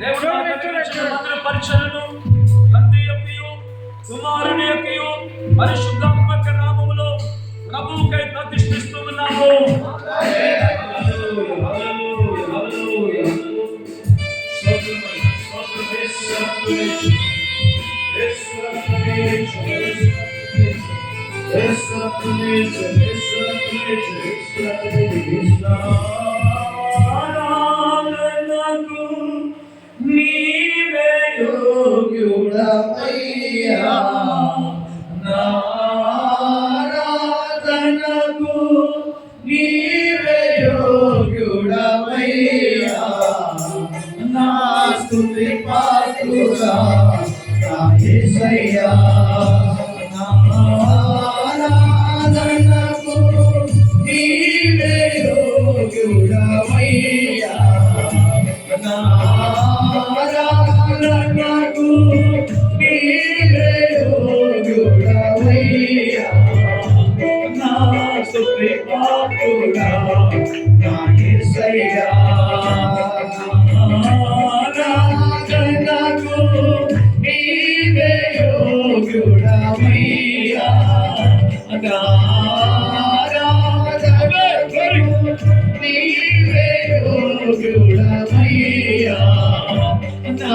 దేవుడు మంత్రి పరీక్షలను తండ్రి యొక్కయు కుమారుని యొక్కయు పరిశుద్ధాత్మక నామములో ప్రభువుకై ప్రతిష్ఠిస్తున్నాము Thank you. యోగ్యుడవయ్యా. నా ఆరాధనకు నీవే యోగ్యుడవయ్యా. నా స్తుతి పాత్రుడా నా పాత్రుడా నా యేసయ్యా. ఆరాధనకు నీవే యోగ్యుడవయ్యా. నా ఆరాధనకు నీవే యోగ్యుడవయ్యా. నా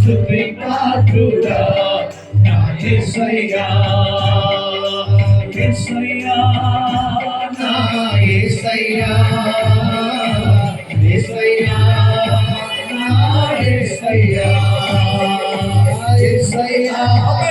స్తుతి పాత్రుడా నా యేసయ్యా. యేసయ్యా, నా యేసయ్యా. యేసయ్యా, నా యేసయ్యా. యేసయ్యా, నా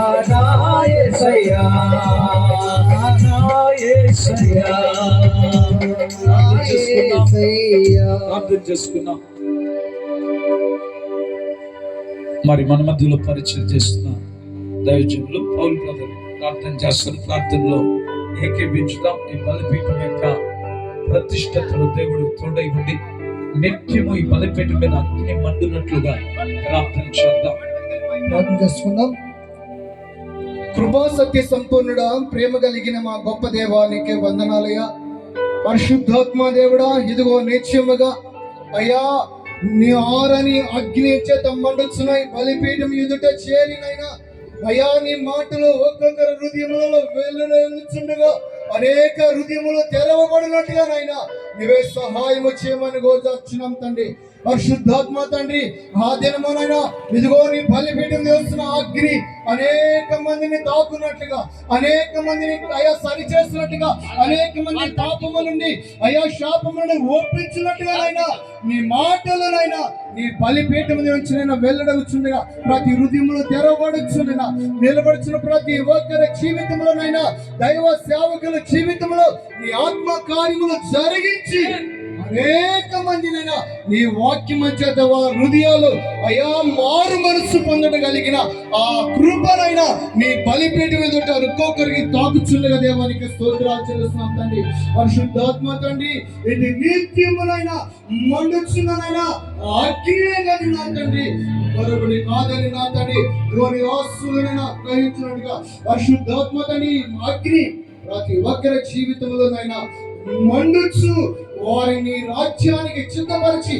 ప్రార్థన చేసుకున్నాం మరి మన మధ్యలో పరిచయం చేస్తున్న దైవజనులు పౌల్ బ్రదర్ ప్రార్థన చేస్తున్న ప్రార్థనలో ఏకీపించుదాం ఈ బలిపీఠం యొక్క ప్రతిష్టతలో దేవుడు తోడై ఉండి నిత్యము ఈ బలిపీఠం మీద అగ్ని మండునట్లుగా ప్రార్థన చేద్దాం. ప్రార్థన చేసుకుందాం. కృపా సత్య సంపూర్ణుడా ప్రేమ కలిగిన మా గొప్ప దేవానికి వందనాలయ్యా. పరిశుద్ధాత్మ దేవుడా ఇదిగో నిత్యముగా. అయ్యా నీ ఆరని అగ్ని చేత మండుచున్నాయి బలిపీఠం ఎదుట చేరినైనా. అయ్యా నీ మాటలు ఒక్కొక్కరు హృదయములలో వెళ్ళుచుండగా అనేక హృదయములు తెరవబడినట్టుగా నాయన. నీవే సహాయము చేయమని గోచార్చున్నాం తండ్రి. పరిశుద్ధాత్మ తండ్రి ఆ దినమునైనా ఇదిగో నీ బలిపీఠం తెలుస్తున్న అగ్ని అనేక మందిని తాకున్నట్లుగా అనేక మందిని అయా సరి చేస్తున్నట్టుగా అనేక మంది పాపము నుండి అయా శాపములను నుండి ఒప్పించినట్టుగా నీ మాటలనైనా నీ బలిపీఠం నుంచి నేను వెల్లడవుచుండగా ప్రతి హృదయములు తెరవబడుచుండగా నిలబడుచున్న ప్రతి ఒక్కరి జీవితంలోనైనా దైవ సేవకుల జీవితంలో నీ ఆత్మ కార్యములు జరిగించి అనేక మందినైనా నీ వాక్యం చేత వారి హృదయాలు అయా మారు మనస్సు పొందగలిగిన ఆ కృపనైనా నీ బలిపీఠం ఎదుట ఒక్కొక్కరికి తాకుచుండగా దేవానికి స్తోత్రాలు చెల్లిస్తున్నాం తండ్రి. పరిశుద్ధాత్మ తండ్రి ఇది నిత్యమునైనా మండుచున్ననైనా అగ్నియే నా తండ్రి. మరొకటి కాదని నా తండ్రి ఎవరి ఆస్తులనైనా గ్రహించినట్టుగా పరిశుద్ధాత్మ తండ్రి అగ్ని ప్రతి ఒక్కరి జీవితంలోనైనా మండుచు వారిని రాజ్యానికి చిత్తపరిచి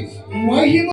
మహిమ